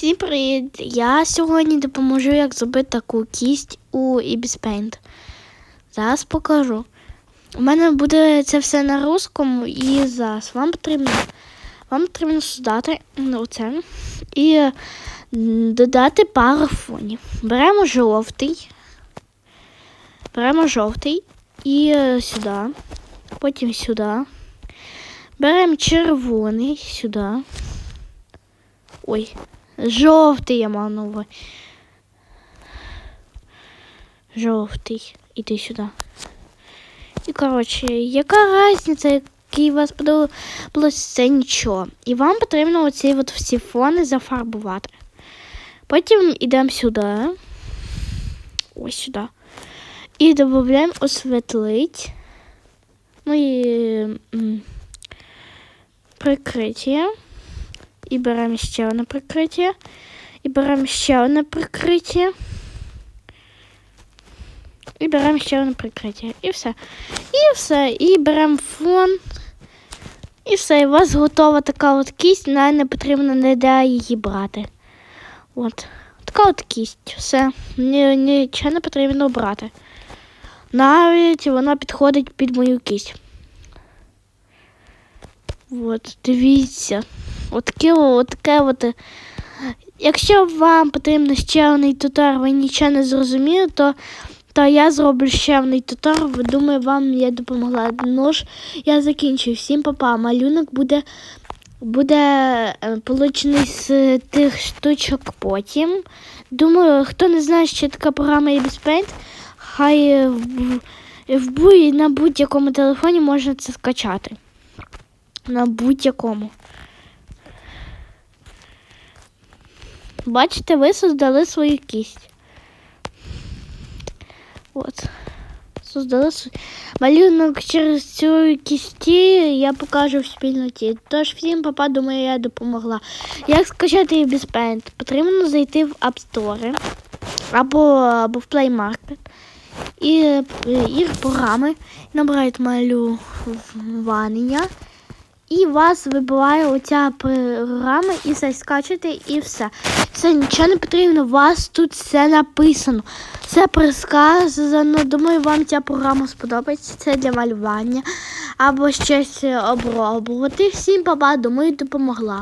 Всім привіт! Я сьогодні допоможу, як зробити таку кість у Ibis Paint. Зараз покажу. У мене буде це все на русскому і зараз вам потрібно вам потрібно додати оце і е, додати пару фонів. Беремо жовтий. Беремо жовтий і е, сюди. Потім сюди. Беремо червоний сюди. Ой, жовтий я мав на. Жовтий. Іди сюди. І, коротше, яка різниця, який у вас подобалось, це нічого. І вам потрібно оці от всі фони зафарбувати. Потім йдемо сюди. Ось сюди. І додаємо освітлить. Ну і прикриття. І беремо ще одне прикриття. І беремо ще одне прикриття. І беремо ще одне прикриття. І все. І все. І беремо фон. І все. І у вас готова така от кість, навіть не потрібно ніде її брати. От. Така от кість. Все. Ні, нічого не потрібно брати. Навіть вона підходить під мою кість. От, дивіться. Отаке, отаке от. е, Якщо вам потрібно ще один тутор, ви нічого не зрозуміли, то, то я зроблю ще один тутор. Думаю, вам я допомогла. Ну ж, я закінчую. Всім папа. Малюнок буде, буде е, получений з тих штучок потім. Думаю, хто не знає, що така програма Ibis Paint, хай е, в, в, на будь-якому телефоні можна це скачати. На будь-якому. Бачите, ви создали свою кість. От. Создали св- малюнок через цю кісті я покажу в спільноті. Тож всім папа, думаю, я допомогла. Як скачати її без Paint? Потрібно зайти в App Store або, або в Play Market і їх програми набирають малювання. І вас вибиває оця програма, і все скачете, і все. Це нічого не потрібно, у вас тут все написано. Все присказано. Думаю, вам ця програма сподобається. Це для малювання або щось обробувати. Всім папа, думаю, допомогла.